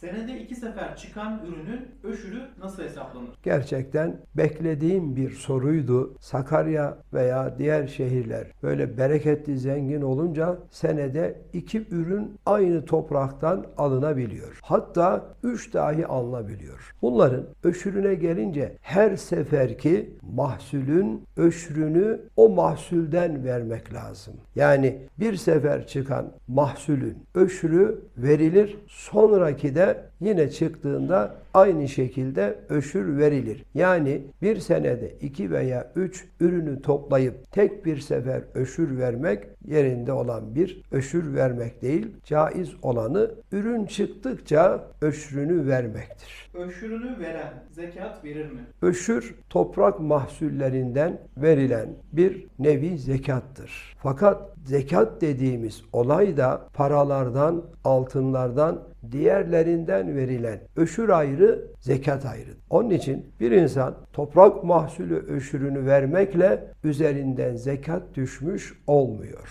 Senede iki sefer çıkan ürünün öşürü nasıl hesaplanır? Gerçekten beklediğim bir soruydu. Sakarya veya diğer şehirler böyle bereketli zengin olunca senede iki ürün aynı topraktan alınabiliyor. Hatta üç dahi alınabiliyor. Bunların öşürüne gelince her seferki mahsulün öşrünü o mahsulden vermek lazım. Yani bir sefer çıkan mahsulün öşrü verilir. Sonraki de yine çıktığında aynı şekilde öşür verilir. Yani bir senede iki veya üç ürünü toplayıp tek bir sefer öşür vermek yerinde olan bir öşür vermek değil. Caiz olanı ürün çıktıkça öşrünü vermektir. Öşürünü veren zekat verir mi? Öşür toprak mahsullerinden verilen bir nevi zekattır. Fakat zekat dediğimiz olay da paralardan, altınlardan, diğerlerinden verilen öşür ayrı, zekat ayrı. Onun için bir insan toprak mahsulü öşürünü vermekle üzerinden zekat düşmüş olmuyor.